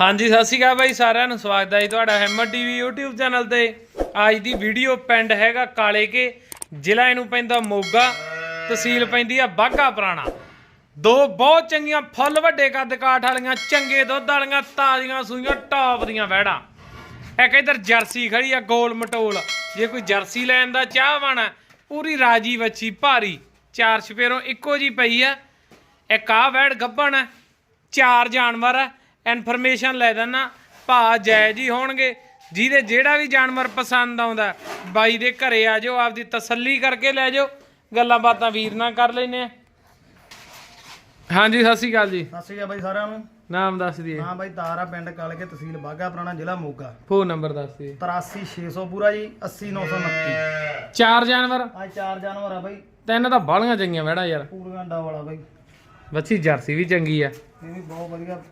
ਹਾਂਜੀ, ਸਤਿ ਸ਼੍ਰੀ ਅਕਾਲ ਬਾਈ ਸਾਰਿਆਂ ਨੂੰ। ਸਵਾਗਤ ਹੈ ਜੀ ਤੁਹਾਡਾ ਹੈਮਰ ਟੀਵੀ YouTube ਚੈਨਲ ਤੇ। ਅੱਜ ਦੀ ਵੀਡੀਓ ਪਿੰਡ ਹੈਗਾ ਕਾਲੇ ਕੇ, ਜ਼ਿਲ੍ਹਾ ਇਹਨੂੰ ਪੈਂਦਾ ਮੋਗਾ, ਤਹਿਸੀਲ ਪੈਂਦੀ ਆ ਬਾਘਾ ਪੁਰਾਣਾ। ਦੋ ਬਹੁਤ ਚੰਗੀਆਂ ਫੁੱਲ, ਵੱਡੇ ਕੱਦ ਕਾਠ ਵਾਲੀਆਂ, ਚੰਗੇ ਦੁੱਧ ਵਾਲੀਆਂ, ਤਾਜ਼ੀਆਂ ਸੂਈਆਂ ਟੌਪ ਦੀਆਂ ਵਹਿੜਾਂ। ਇੱਕ ਇਧਰ ਜਰਸੀ ਖੜੀ ਆ, ਗੋਲ ਮਟੋਲ। ਜੇ ਕੋਈ ਜਰਸੀ ਲੈਣ ਦਾ ਚਾਹਵਾਨ ਹੈ ਪੂਰੀ ਰਾਜੀ ਵੱਛੀ ਭਾਰੀ। ਚਾਰ ਛਪੇਰੋਂ ਇੱਕੋ ਜੀ ਪਈ ਆ। ਇੱਕ ਆ ਵੈੜ ਗੱਭਣ ਹੈ ਚਾਰ ਜਾਨਵਰ ਹੈ ਇਨਫੋਰਮੇਸ਼ਨ ਲੈ ਦੇਣਾ ਭਾ ਜੈ ਜੀ ਹੋਣਗੇ ਜਿਹਦੇ ਜਿਹੜਾ ਵੀ ਜਾਨਵਰ ਪਸੰਦ ਆਉਂਦਾ ਬਾਈ ਦੇ ਘਰੇ ਆ ਜਾਓ ਆਪਦੀ ਤਸੱਲੀ ਕਰਕੇ ਲੈ ਜਾਓ ਗੱਲਾਂ ਬਾਤਾਂ ਵੀਰ ਨਾਲ ਕਰ ਲੈਨੇ ਆ। ਹਾਂਜੀ ਸਤਿ ਸ਼੍ਰੀ ਅਕਾਲ ਜੀ। ਸਤਿ ਸ਼੍ਰੀ ਅਕਾਲ ਬਾਈ ਸਾਰਿਆਂ ਨੂੰ। ਨਾਮ ਦੱਸ ਦਈਏ। ਹਾਂ ਬਾਈ ਤਾਰਾ ਪਿੰਡ ਕਾਲਕੇ ਤਹਿਸੀਲ ਬਾਗਾ ਪੁਰਾਣਾ ਜ਼ਿਲ੍ਹਾ ਮੋਗਾ। ਫੋਨ ਨੰਬਰ ਦੱਸ ਦਈਏ। 83600 ਪੂਰਾ ਜੀ 80929 ਚਾਰ ਜਾਨਵਰ? ਆ ਚਾਰ ਜਾਨਵਰ ਆ ਬਾਈ। ਤਿੰਨ ਤਾਂ ਬਾਲੀਆਂ ਚੰਗੀਆਂ ਵੈੜਾ ਯਾਰ। ਪੂਰੀਆਂ ਡਾ ਵਾਲਾ ਬਾਈ। ਵੱਛੀ ਜਰਸੀ ਵੀ ਚੰਗੀ ਆ। ਇਹ ਵੀ ਬਹੁਤ ਵਧੀਆ।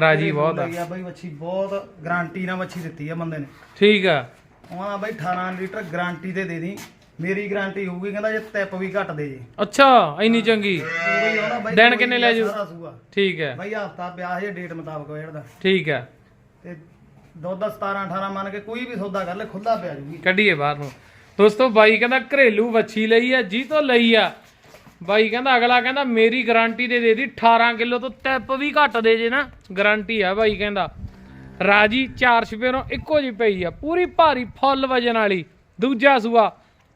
ਰਾਜੀ ਬਹੁਤ ਆ। ਆ ਬਾਈ ਵੱਛੀ ਬਹੁਤ ਗਾਰੰਟੀ ਨਾਲ ਵੱਛੀ ਦਿੱਤੀ ਆ ਬੰਦੇ ਨੇ। ਠੀਕ ਆ। ਉਹਨਾਂ ਬਾਈ 18 ਲੀਟਰ ਗਾਰੰਟੀ ਤੇ ਦੇ ਦੀ। ਮੇਰੀ ਗਾਰੰਟੀ ਹੋਊਗੀ ਕਹਿੰਦਾ ਜੇ ਟਿਪ ਵੀ ਘੱਟ ਦੇ ਜੇ। ਅੱਛਾ ਇੰਨੀ ਚੰਗੀ। ਉਹ ਬਈ ਉਹਦਾ ਬਾਈ ਦਿਨ ਕਿੰਨੇ ਲੈ? ਸਾਰਾ ਸੂਆ। ਠੀਕ ਹੈ ਬਾਈ ਹਫਤਾ ਪਿਆ ਹੈ ਡੇਟ ਮੁਤਾਬਕ ਵੇੜ ਦਾ ਠੀਕ ਹੈ ਤੇ ਦੁੱਧ 17 18 ਮੰਨ ਕੇ ਕੋਈ ਵੀ ਸੌਦਾ ਕਰ ਲੈ ਖੁੱਲਾ ਪਿਆ ਜੂਗੀ। ਕੱਢੀਏ ਬਾਹਰ ਨੂੰ। ਦੋਸਤੋ ਬਾਈ ਕਹਿੰਦਾ ਘਰੇਲੂ ਵੱਛੀ ਲਈ ਆ ਜੀ ਤੋਂ ਲਈ ਆ। ਬਾਈ ਕਹਿੰਦਾ, ਅਗਲਾ ਕਹਿੰਦਾ, ਮੇਰੀ ਗਾਰੰਟੀ ਦੇ ਦੇ ਦੀ 18 ਕਿਲੋ ਤੋਂ ਟੈਪ ਵੀ ਘੱਟ ਦੇ ਜੇ ਨਾ। ਗਾਰੰਟੀ ਆ ਬਾਈ ਕਹਿੰਦਾ। ਰਾਜੀ, ਚਾਰ ਛਪੇਰੋਂ ਇੱਕੋ ਜੀ ਪਈ ਆ, ਪੂਰੀ ਭਾਰੀ ਫੁੱਲ ਵਜਨ ਵਾਲੀ। ਦੂਜਾ ਸੂਆ,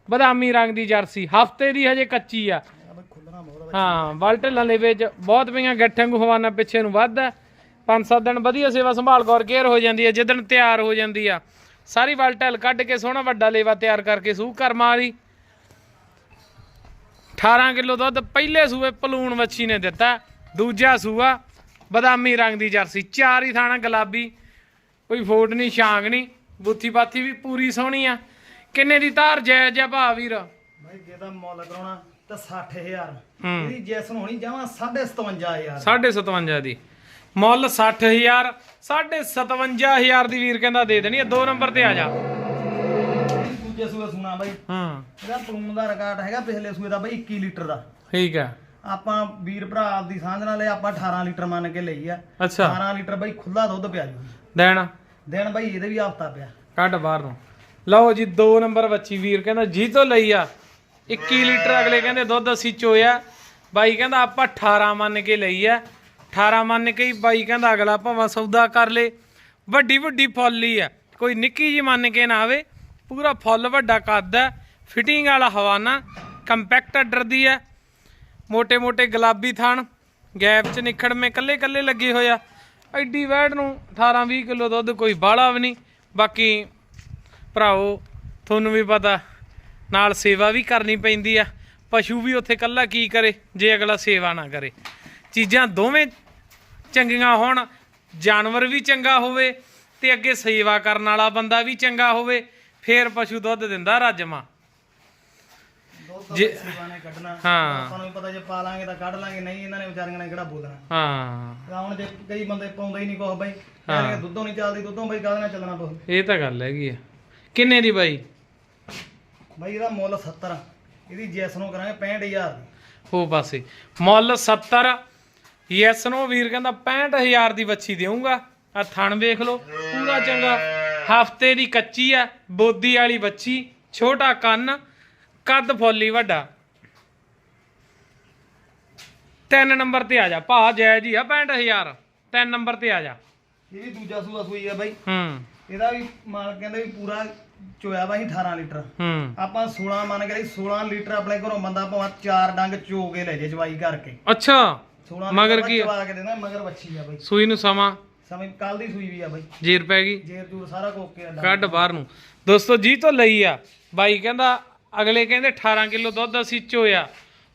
ਬਦਾਮੀ ਰੰਗ ਦੀ ਜਰਸੀ, ਹਫ਼ਤੇ ਦੀ ਹਜੇ ਕੱਚੀ ਆ। ਆ ਬਾਈ ਖੁੱਲਣਾ ਹਾਂ ਵਲਟਲਾਂ ਦੇ ਵਿੱਚ ਬਹੁਤ ਪਈਆਂ ਗੱਠਾਂ ਨੂੰ ਹਵਾਨਾ ਪਿੱਛੇ ਨੂੰ ਵੱਧ ਹੈ ਪੰਜ ਸੱਤ ਦਿਨ ਵਧੀਆ ਸੇਵਾ ਸੰਭਾਲ, ਗੌਰ ਕੇਅਰ ਹੋ ਜਾਂਦੀ ਹੈ ਜਿੱਦਣ ਤਿਆਰ ਹੋ ਜਾਂਦੀ ਆ। ਸਾਰੀ ਵਲਟਲ ਕੱਢ ਕੇ ਸੋਹਣਾ ਵੱਡਾ ਲੇਵਾ ਤਿਆਰ ਕਰਕੇ ਸੂਹ ਕਰਮਾ ਦੀ 18 ਕਿਲੋ ਦੁੱਧ ਪਹਿਲੇ ਸੂਏ ਪਲੂਣ ਵੱਛੀ ਨੇ ਦਿੱਤਾ ਦੂਜਾ ਸੂਆ ਬਦਾਮੀ ਰੰਗ ਦੀ ਜਰਸੀ ਚਾਰ ਹੀ ਥਾਣਾ ਗੁਲਾਬੀ ਕੋਈ ਫੋਟ ਨਹੀਂ ਛਾਂਗ ਨਹੀਂ ਬੁੱਥੀ ਬਾਥੀ ਵੀ ਪੂਰੀ ਸੋਹਣੀ ਆ। ਕਿੰਨੇ ਦੀ ਧਾਰ ਜਾਇਜ਼ ਆ ਭਾ ਵੀਰ? ਭਾਈ ਜੇ ਤਾਂ ਮੁੱਲ ਕਰਾਉਣਾ ਤਾਂ 60000 ਹੂੰ। ਇਹਦੀ ਜੈਸ ਨੂੰ ਹੋਣੀ ਜਾਵਾਂ 57500 ਸਾਢੇ 57 ਦੀ। ਮੁੱਲ 60000 ਸਾਢੇ 57000 ਦੀ ਵੀਰ ਕਹਿੰਦਾ ਦੇ ਦੇਣੀ ਹੈ ਦੋ ਨੰਬਰ ਤੇ ਆ ਜਾ। ਦੂਜੇ ਸੂਏ ਸੁਣਾ ਬਾਈ। ਹਾਂ। ਇਹਦਾ ਪਲੂਨ ਦਾ ਰਿਕਾਰਡ ਹੈਗਾ ਪਿਛਲੇ ਸੂਏ ਦਾ ਬਾਈ 21 ਲੀਟਰ ਦਾ। ਠੀਕ ਹੈ। ਆਪਾਂ ਵੀਰ ਭਰਾ ਆਪਦੀ ਸਾਂਝ ਨਾਲ ਇਹ ਆਪਾਂ 18 ਲੀਟਰ ਮੰਨ ਕੇ ਲਈ ਆ। ਅੱਛਾ। 18 ਲੀਟਰ ਬਾਈ ਖੁੱਲਾ ਦੁੱਧ ਪਿਆ ਜੂ। ਦੇਣ। ਦਿਨ ਬਾਈ ਇਹਦੇ ਵੀ ਹਫਤਾ ਪਿਆ। ਕੱਢ ਬਾਹਰ ਨੂੰ। ਲਓ ਜੀ ਦੋ ਨੰਬਰ ਬੱਚੀ ਵੀਰ ਕਹਿੰਦਾ ਜੀ ਤੋਂ ਲਈ ਆ। 21 ਲੀਟਰ ਅਗਲੇ ਕਹਿੰਦੇ ਦੁੱਧ ਅਸੀਂ ਚੋਇਆ। ਬਾਈ ਕਹਿੰਦਾ ਆਪਾਂ 18 ਮੰਨ ਕੇ ਲਈ ਆ। 18 ਮੰਨ ਕੇ ਹੀ ਬਾਈ ਕਹਿੰਦਾ ਅਗਲਾ ਭਾਵੇਂ ਸੌਦਾ ਕਰ ਲੇ। ਵੱਡੀ ਵੱਡੀ ਫੁੱਲ ਆ। ਕੋਈ ਨਿੱਕੀ ਜੀ ਮੰਨ ਕੇ ਨਾ ਆਵੇ। ਪੂਰਾ ਫੁੱਲ ਵੱਡਾ ਕੱਦ ਹੈ ਫਿਟਿੰਗ ਵਾਲਾ ਹਵਾਨਾ ਕੰਪੈਕਟ ਅੱਡਰ ਦੀ ਹੈ। ਮੋٹے-ਮੋٹے ਗੁਲਾਬੀ ਥਣ, ਗੈਪ 'ਚ ਨਿਖੜ ਮੇ ਕੱਲੇ-ਕੱਲੇ ਲੱਗੇ ਹੋਇਆ ਐਡੀ ਵੈੜ ਨੂੰ 18-20 ਕਿਲੋ ਦੁੱਧ ਕੋਈ ਬਾਹਲਾ ਵੀ ਨਹੀਂ। ਬਾਕੀ ਭਰਾਓ, ਤੁਹਾਨੂੰ ਵੀ ਪਤਾ, ਨਾਲ ਸੇਵਾ ਵੀ ਕਰਨੀ ਪੈਂਦੀ ਆ। ਪਸ਼ੂ ਵੀ ਉੱਥੇ ਕੱਲਾ ਕੀ ਕਰੇ, ਜੇ ਅਗਲਾ ਸੇਵਾ ਨਾ ਕਰੇ। ਚੀਜ਼ਾਂ ਦੋਵੇਂ ਚੰਗੀਆਂ ਹੋਣ, ਜਾਨਵਰ ਵੀ ਚੰਗਾ ਹੋਵੇ ਤੇ ਅੱਗੇ ਸੇਵਾ ਕਰਨ ਵਾਲਾ ਬੰਦਾ ਵੀ ਚੰਗਾ ਹੋਵੇ। ਫੇਰ ਪਸ਼ੂ ਦੁੱਧ ਦਿੰਦਾ ਰਾਜਮਾ ਦੁੱਧ ਜੇ- ਸੇਵਾ ਨੇ ਕੱਢਣਾ। ਹਾਂ। ਆਪਾਂ ਨੂੰ ਵੀ ਪਤਾ ਜੇ ਪਾ ਲਾਂਗੇ ਤਾਂ ਕੱਢ ਲਾਂਗੇ ਨਹੀਂ ਇਹਨਾਂ ਨੇ ਵਿਚਾਰੀਆਂ ਨੇ ਕਿਹੜਾ ਬੋਲਣਾ। ਹਾਂ। ਤਾਂ ਹੁਣ ਜੇ ਕਈ ਬੰਦੇ ਪਾਉਂਦੇ ਹੀ ਨਹੀਂ ਕੁਛ ਬਾਈ ਕਹਿੰਦੇ ਦੁੱਧੋਂ ਨਹੀਂ ਚੱਲਦੀ ਦੁੱਧੋਂ ਬਾਈ ਕਾਹਦੇ ਨਾਲ ਚੱਲਣਾ ਪਊ ਇਹ ਤਾਂ ਗੱਲ ਹੈਗੀ ਆ। ਕਿੰਨੇ ਦੀ ਬਾਈ? ਬਾਈ ਇਹਦਾ ਮੁੱਲ 70 ਇਹਦੀ ਜੈਸ ਨੂੰ ਕਰਾਂਗੇ 65000 ਦੀ। ਉਹ ਪਾਸੇ ਮੁੱਲ 70 ਯੈਸ ਨੋ ਵੀਰ ਕਹਿੰਦਾ 65000 ਦੀ ਵੱਛੀ ਦੇਊਂਗਾ। ਆ ਥਣ ਵੇਖ ਲਓ ਪੂਰਾ ਚੰਗਾ। ਹਫ਼ਤੇ ਦੀ ਕੱਚੀ ਆ ਬੋਦੀ ਵਾਲੀ ਵੱਛੀ ਛੋਟਾ ਕੰਨ ਕੱਦ ਫੁੱਲੀ ਵੱਡਾ। ਤਿੰਨ ਨੰਬਰ ਤੇ ਆ ਜਾ ਭਾ ਜੈ ਜੀ ਆ 65000 ਤਿੰਨ ਨੰਬਰ ਤੇ ਆ ਜਾ। ਇਹ ਵੀ ਦੂਜਾ ਸੂਆ ਸੂਈ ਆ ਬਾਈ। ਹੂੰ। ਇਹਦਾ ਵੀ ਮਾਲ ਕਹਿੰਦੇ ਵੀ ਪੂਰਾ ਚੋਇਆ ਬਾਈ 18 ਲੀਟਰ। ਹੂੰ। ਆਪਾਂ 16 ਮੰਨ ਕੇ ਲਈ 16 ਲੀਟਰ ਆਪਣੇ ਘਰੋਂ ਬੰਦਾ ਭਾਵੇਂ ਚਾਰ ਡੰਗ ਚੋ ਕੇ ਲੈ ਜੇ ਚਵਾਈ ਕਰਕੇ। ਅੱਛਾ। 16 ਮਗਰ ਕੀ? ਚਵਾ ਕੇ ਦੇਣਾ ਮਗਰ ਵੱਛੀ ਆ ਬਾਈ। ਸੂਈ ਨੂੰ ਸਮਾਂ। ਸਮਝ ਕੱਲ ਦੀ ਸੂਈ ਵੀ ਆ ਬਾਈ। ਜੀਰ ਪੈ ਗਈ। ਜੇਰ ਜੂਰ ਸਾਰਾ ਕੋਕੇ ਆ ਕੱਢ ਬਾਹਰ ਨੂੰ। ਦੋਸਤੋ ਜੀ ਤੋਂ ਲਈ ਆ। ਬਾਈ ਕਹਿੰਦਾ ਅਗਲੇ ਕਹਿੰਦੇ 18 ਕਿਲੋ ਦੁੱਧ ਅਸੀਂ ਚੋਇਆ।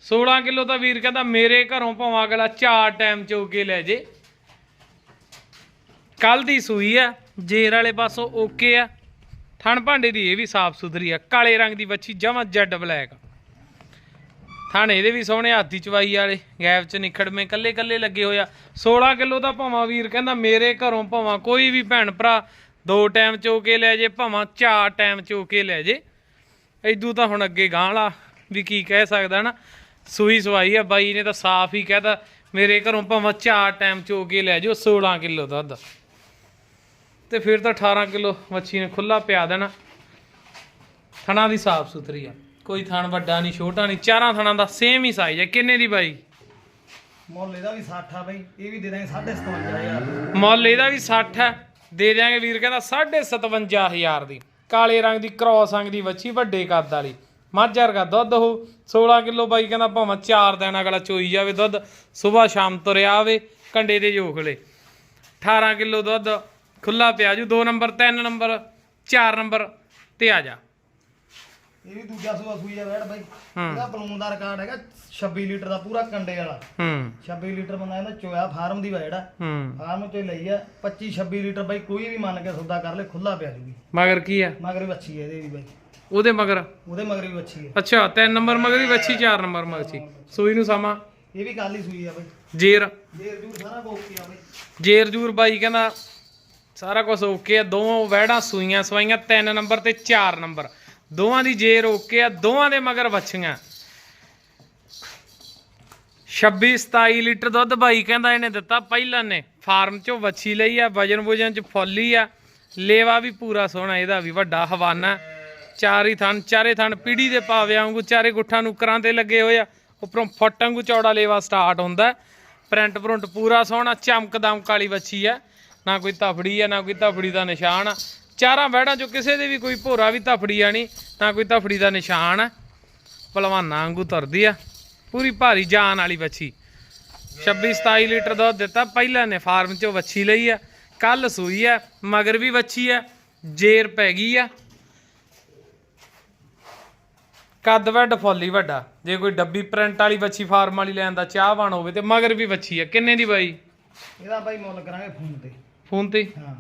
16 ਕਿਲੋ ਤਾਂ ਵੀਰ ਕਹਿੰਦਾ ਮੇਰੇ ਘਰੋਂ ਭਾਵੇਂ ਅਗਲਾ ਚਾਰ ਟਾਈਮ ਚੋ ਕੇ ਲੈ ਜੇ। ਕੱਲ ਦੀ ਸੂਈ ਆ। ਜੇਰ ਵਾਲੇ ਪਾਸੋਂ ਓਕੇ ਆ। ਥਣ ਭਾਂਡੇ ਦੀ ਇਹ ਵੀ ਸਾਫ਼ ਸੁਥਰੀ ਆ। ਕਾਲੇ ਰੰਗ ਦੀ ਵੱਛੀ ਜਮਾਂ ਜੈਡ ਬਲੈਕ। ਥਣ ਇਹਦੇ ਵੀ ਸੋਹਣੇ ਹਾਥੀ ਚਵਾਈ ਵਾਲੇ, ਗੈਪ ਚ ਨਿਖੜਵੇਂ ਕੱਲੇ ਕੱਲੇ ਲੱਗੇ ਹੋਇਆ 16 ਕਿਲੋ ਦਾ ਭਾਵਾਂ ਵੀਰ ਕਹਿੰਦਾ ਮੇਰੇ ਘਰੋਂ ਭਾਵਾਂ ਕੋਈ ਵੀ ਭੈਣ ਭਰਾ, ਦੋ ਟਾਈਮ ਚੋ ਕੇ ਲੈ ਜੇ, ਭਾਵਾਂ ਚਾਰ ਟਾਈਮ ਚੋ ਕੇ ਲੈ ਜੇ। ਐਦੂ ਤਾਂ ਹੁਣ ਅੱਗੇ ਗਾਂ ਵਾਲਾ ਵੀ ਕੀ ਕਹਿ ਸਕਦਾ ਨਾ। ਸੂਈ ਸਵਾਈ ਆ, ਬਾਈ ਨੇ ਤਾਂ ਸਾਫ਼ ਹੀ ਕਹਿਤਾ, ਮੇਰੇ ਘਰੋਂ ਭਾਵਾਂ ਚਾਰ ਟਾਈਮ ਚੋ ਕੇ ਲੈ ਜਾਓ 16 ਕਿਲੋ ਦੁੱਧ ਤੇ ਫਿਰ ਤਾਂ 18 ਕਿਲੋ ਮੱਛੀ ਨੇ ਖੁੱਲਾ ਪਿਆ ਦੇਣਾ। ਥਣਾ ਦੀ ਸਾਫ਼ ਸੁਥਰੀ ਆ। ਕੋਈ ਥਣ ਵੱਡਾ ਨਹੀਂ ਛੋਟਾ ਨਹੀਂ ਚਾਰਾਂ ਥਣਾਂ ਦਾ ਸੇਮ ਹੀ ਸਾਈਜ਼ ਹੈ। ਕਿੰਨੇ ਦੀ ਬਾਈ? ਮੁੱਲ ਇਹਦਾ ਵੀ 60 ਆ ਬਈ ਇਹ ਵੀ ਦੇ ਦਾਂਗੇ 57500 ਮੁੱਲ ਇਹਦਾ ਵੀ 60 ਹੈ ਦੇ ਦਿਆਂਗੇ ਵੀਰ ਕਹਿੰਦਾ 57500 ਦੀ। ਕਾਲੇ ਰੰਗ ਦੀ ਕ੍ਰੋਸ ਅੰਗ ਦੀ ਵੱਛੀ ਵੱਡੇ ਕੱਦ ਵਾਲੀ। ਮੱਝ ਵਰਗਾ ਦੁੱਧ ਉਹ 16 ਕਿਲੋ ਬਾਈ ਕਹਿੰਦਾ ਭਾਵੇਂ 4 ਦਿਨ ਅਗਲਾ ਚੋਈ ਜਾਵੇ ਦੁੱਧ ਸਵੇਰ ਸ਼ਾਮ ਤੁਰਿਆ ਆਵੇ ਕੰਡੇ ਦੇ ਜੋਖਲੇ 18 ਕਿਲੋ ਦੁੱਧ ਖੁੱਲਾ ਪਿਆ ਜੂ 2 ਨੰਬਰ 3 ਨੰਬਰ 4 ਨੰਬਰ ਤੇ ਆ ਜਾ। ਇਹ ਵੀ ਦੂਜਾ ਸੂਆ ਸੂਈ ਆ ਬੈੜ ਬਾਈ। ਇਹਦਾ ਬਲੂਨ ਦਾ ਰਿਕਾਰਡ ਹੈਗਾ 26 ਲੀਟਰ ਦਾ ਪੂਰਾ ਕੰਡੇ ਵਾਲਾ। ਹੂੰ। 26 ਲੀਟਰ ਬੰਦਾ ਇਹਦਾ ਚੋਇਆ ਫਾਰਮ ਦੀ ਵਾ ਜਿਹੜਾ। ਹੂੰ। ਫਾਰਮ ਚੋਂ ਲਈ ਆ। 25 26 ਲੀਟਰ ਬਾਈ ਕੋਈ ਵੀ ਮੰਨ ਕੇ ਸੌਦਾ ਕਰ ਲੈ ਖੁੱਲਾ ਪਿਆ ਜੂਗੀ। ਮਗਰ ਕੀ ਆ? ਮਗਰ ਵੀ ਅੱਛੀ ਹੈ ਇਹਦੇ ਵੀ ਬਾਈ। ਉਹਦੇ ਮਗਰ? ਉਹਦੇ ਮਗਰ ਵੀ ਅੱਛੀ ਹੈ ਅੱਛਾ 3 ਨੰਬਰ ਮਗਰ ਹੀ ਵੱਛੀ 4 ਨੰਬਰ ਮਗਰ ਸੂਈ ਨੂੰ ਸਮਾਂ? ਇਹ ਵੀ ਕੱਲ ਹੀ ਸੂਈ ਆ ਬਾਈ। ਜੇਰ। ਜੇਰ ਜੂਰ ਸਾਰਾ ਕੋਕੀ ਆ ਬਾਈ। ਜੇਰ ਜੂਰ ਬਾਈ ਕਹਿੰਦਾ ਸਾਰਾ ਕੁਝ ਓਕੇ ਆ। ਦੋਵਾਂ ਵੈੜਾਂ ਸੂਈਆਂ ਸਵਾਈਆਂ 3 ਨੰਬਰ ਤੇ 4 ਨੰਬਰ। ਦੋਵਾਂ ਦੀ ਜੇਰ ਓਕੇ ਆ, ਦੋਵਾਂ ਦੇ ਮਗਰ ਵੱਛੀਆਂ। 26 27 ਲੀਟਰ ਦੁੱਧ ਬਾਈ ਕਹਿੰਦਾ ਇਹਨੇ ਦਿੱਤਾ, ਪਹਿਲਾਂ ਨੇ ਫਾਰਮ ਚੋਂ ਵੱਛੀ ਲਈ ਆ, ਵਜਨ ਵਜਨ ਚ ਫੁੱਲੀ ਆ, ਲੇਵਾ ਵੀ ਪੂਰਾ ਸੋਹਣਾ, ਇਹਦਾ ਵੀ ਵੱਡਾ ਹਵਾਨਾ। ਚਾਰ ਹੀ ਥਣ, ਚਾਰੇ ਥਣ ਪੀੜੀ ਦੇ ਪਾਵੇ ਵਾਂਗੂ, ਚਾਰੇ ਗੁੱਠਾਂ ਨੂੰ ਕਰਾਂ ਤੇ ਲੱਗੇ ਹੋਏ ਆ, ਉੱਪਰੋਂ ਫੁੱਟ ਵਾਂਗੂ ਚੌੜਾ ਲੇਵਾ ਸਟਾਰਟ ਹੁੰਦਾ ਪ੍ਰਿੰਟ ਪ੍ਰਿੰਟ ਪੂਰਾ ਸੋਹਣਾ ਚਮਕ ਦਮਕ ਵਾਲੀ ਵੱਛੀ ਆ, ਨਾ ਕੋਈ ਤਫੜੀ ਆ, ਨਾ ਕੋਈ ਤਫੜੀ ਦਾ ਨਿਸ਼ਾਨ ਆ। ਚਾਰਾਂ ਵਹਿੜਾਂ ਚੋਂ ਕਿਸੇ ਦੇ ਵੀ ਕੋਈ ਭੋਰਾ ਵੀ ਤਫੜੀ ਆ ਨਹੀਂ ਨਾ ਕੋਈ ਤਫੜੀ ਦਾ ਨਿਸ਼ਾਨ ਆ। ਭਲਵਾਨਾਂ ਵਾਂਗੂ ਤੁਰਦੀ ਆ। ਪੂਰੀ ਭਾਰੀ ਜਾਨ ਵਾਲੀ ਵੱਛੀ। 26 27 ਲੀਟਰ ਦੁੱਧ ਦਿੱਤਾ ਪਹਿਲਾਂ ਨੇ ਫਾਰਮ ਚੋਂ ਵੱਛੀ ਲਈ ਆ। ਕੱਲ ਸੂਈ ਆ ਮਗਰ ਵੀ ਵੱਛੀ ਆ ਜੇਰ ਪੈ ਗਈ ਆ। ਕੱਦ ਵੱਡ ਫੁੱਲ ਵੱਡਾ। ਜੇ ਕੋਈ ਡੱਬੀ ਪ੍ਰਿੰਟ ਵਾਲੀ ਵੱਛੀ ਫਾਰਮ ਵਾਲੀ ਲੈਣ ਦਾ ਚਾਹਵਾਨ ਹੋਵੇ ਤੇ ਮਗਰ ਵੀ ਵੱਛੀ ਆ। ਕਿੰਨੇ ਦੀ ਬਾਈ? ਇਹਦਾ ਬਾਈ ਮੁੱਲ ਕਰਾਂਗੇ ਫੋਨ ਤੇ। ਫੋਨ ਤੇ? ਹਾਂ।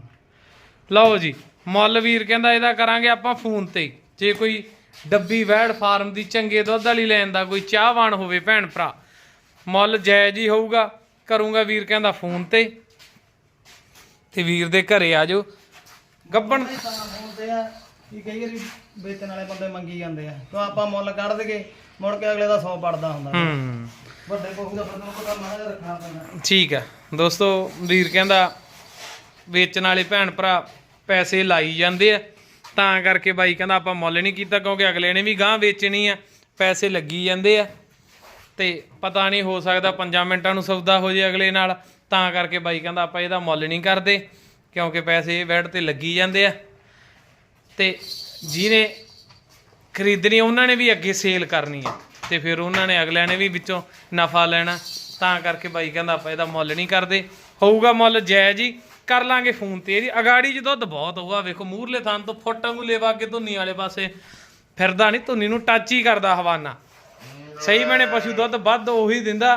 ਲਓ ਜੀ। ਮੁੱਲ ਵੀਰ ਕਹਿੰਦਾ ਇਹਦਾ ਕਰਾਂਗੇ ਆਪਾਂ ਫੋਨ ਤੇ। ਜੇ ਕੋਈ ਡੱਬੀ ਵੈੜ ਫਾਰਮ ਦੀ ਚੰਗੇ ਦੁੱਧ ਵਾਲੀ ਲੈਣ ਦਾ ਕੋਈ ਚਾਹਵਾਨ ਹੋਵੇ ਭੈਣ ਭਰਾ ਮੁੱਲ ਜਾਇਜ਼ ਹੀ ਹੋਊਗਾ ਕਰੂੰਗਾ ਵੀਰ ਕਹਿੰਦਾ ਫੋਨ ਤੇ। ਤੇ ਵੀਰ ਦੇ ਘਰੇ ਆ ਜਾਓ। ਗੱਬਣ ਤੇ ਆ ਕਿ ਕਈ ਵਾਰੀ ਵੇਚਣ ਵਾਲੇ ਬੰਦੇ ਮੰਗੀ ਜਾਂਦੇ ਆ। ਤਾਂ ਆਪਾਂ ਮੁੱਲ ਕੱਢ ਦੇਗੇ ਮੁੜ ਕੇ ਅਗਲੇ ਦਾ 100 ਪੜਦਾ ਹੁੰਦਾ। ਹੂੰ। ਵੱਡੇ ਕੋਹੂ ਦਾ ਬੰਦੇ ਨੂੰ ਪਤਾ ਮਾੜਾ ਰੱਖਣਾ ਪੈਂਦਾ। ਠੀਕ ਆ। ਦੋਸਤੋ ਵੀਰ ਕਹਿੰਦਾ ਵੇਚਣ ਵਾਲੇ ਭੈਣ ਭਰਾ ਪੈਸੇ ਲਾਈ ਜਾਂਦੇ ਆ। ਤਾਂ ਕਰਕੇ ਬਾਈ ਕਹਿੰਦਾ ਆਪਾਂ ਮੁੱਲ ਨਹੀਂ ਕੀਤਾ ਕਿਉਂਕਿ ਅਗਲੇ ਨੇ ਵੀ ਗਾਂ ਵੇਚਣੀ ਆ, ਪੈਸੇ ਲੱਗੀ ਜਾਂਦੇ ਆ। ਤੇ ਪਤਾ ਨਹੀਂ ਹੋ ਸਕਦਾ 5 ਮਿੰਟਾਂ ਨੂੰ ਸੌਦਾ ਹੋ ਜੇ ਅਗਲੇ ਨਾਲ, ਤਾਂ ਕਰਕੇ ਬਾਈ ਕਹਿੰਦਾ ਆਪਾਂ ਇਹਦਾ ਮੁੱਲ ਨਹੀਂ ਕਰਦੇ, ਕਿਉਂਕਿ ਪੈਸੇ ਇਹ ਵੈਟ ਤੇ ਲੱਗੀ ਜਾਂਦੇ ਆ। ਤੇ ਜਿਹਨੇ ਖਰੀਦਣੀ ਉਹਨਾਂ ਨੇ ਵੀ ਅੱਗੇ ਸੇਲ ਕਰਨੀ ਆ। ਤੇ ਫਿਰ ਉਹਨਾਂ ਨੇ ਅਗਲਿਆਂ ਨੇ ਵੀ ਵਿੱਚੋਂ ਨਫਾ ਲੈਣਾ, ਤਾਂ ਕਰਕੇ ਬਾਈ ਕਹਿੰਦਾ ਆਪਾਂ ਇਹਦਾ ਮੁੱਲ ਨਹੀਂ ਕਰਦੇ। ਹੋਊਗਾ ਮੁੱਲ ਜਾਇਜ਼ ਹੀ ਕਰ ਲਾਂਗੇ ਫੋਨ ਤੇ। ਇਹਦੀ ਅਗਾੜੀ 'ਚ ਦੁੱਧ ਬਹੁਤ ਹੋਊਗਾ। ਵੇਖੋ, ਮੂਰਲੇ ਥਾਂ ਤੋਂ ਫੁੱਟ ਵਾਂਗੂ ਲੇਵਾ ਕੇ ਧੁੰਨੀ ਵਾਲੇ ਪਾਸੇ। ਫਿਰਦਾ ਨਹੀਂ ਧੁੰਨੀ ਨੂੰ ਟੱਚ ਹੀ ਕਰਦਾ ਹਵਾਨਾ। ਸਹੀ ਬਣੇ ਪਸ਼ੂ ਦੁੱਧ ਵੱਧ ਉਹੀ ਦਿੰਦਾ,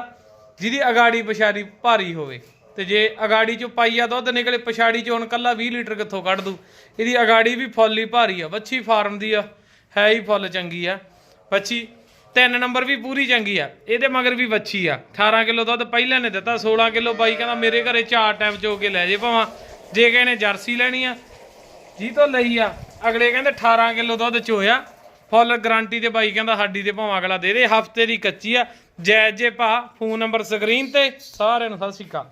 ਜਿਹਦੀ ਅਗਾੜੀ ਪਛਾੜੀ ਭਾਰੀ ਹੋਵੇ। ਤੇ ਜੇ ਅਗਾੜੀ ਚੋਂ ਪਾਈਆ ਦੁੱਧ, ਨਿਕਲੇ ਪਛਾੜੀ ਚੋਂ ਹੁਣ ਕੱਲਾ 20 ਲੀਟਰ ਕਿੱਥੋਂ ਕੱਢ ਦੂ? ਇਹਦੀ ਅਗਾੜੀ ਵੀ ਫੁੱਲ ਹੀ ਭਾਰੀ ਆ। ਵੱਛੀ ਫਾਰਮ ਦੀ ਆ, ਹੈ ਹੀ ਫੁੱਲ ਚੰਗੀ ਆ। ਵੱਛੀ ਤਿੰਨ ਨੰਬਰ ਵੀ ਪੂਰੀ ਚੰਗੀ ਆ ਇਹਦੇ ਮਗਰ ਵੀ ਵੱਛੀ ਆ। 18 ਕਿਲੋ ਦੁੱਧ ਪਹਿਲਾਂ ਨੇ ਦਿੱਤਾ 16 ਕਿਲੋ ਬਾਈ ਕਹਿੰਦਾ ਮੇਰੇ ਘਰੇ ਚਾਰ ਟਾਈਮ ਚੋ ਕੇ ਲੈ ਜੇ ਭਾਵਾਂ। ਜੇ ਕਿਸੇ ਨੇ ਜਰਸੀ ਲੈਣੀ ਆ, ਜੀ ਤੋਂ ਲਈ ਆ। ਅਗਲੇ ਕਹਿੰਦੇ 18 ਕਿਲੋ ਦੁੱਧ ਚੋਇਆ, ਫੁੱਲ ਗਾਰੰਟੀ ਤੇ ਬਾਈ ਕਹਿੰਦਾ ਸਾਡੀ ਤੇ ਭਾਵਾਂ ਅਗਲਾ ਦੇ ਦੇ, ਹਫ਼ਤੇ ਦੀ ਕੱਚੀ ਆ। ਜੈ ਜੇ ਭਾ, ਫੋਨ ਨੰਬਰ ਸਕਰੀਨ ਤੇ, ਸਾਰਿਆਂ ਨੂੰ ਸਤਿ ਸ਼੍ਰੀ ਅਕਾਲ।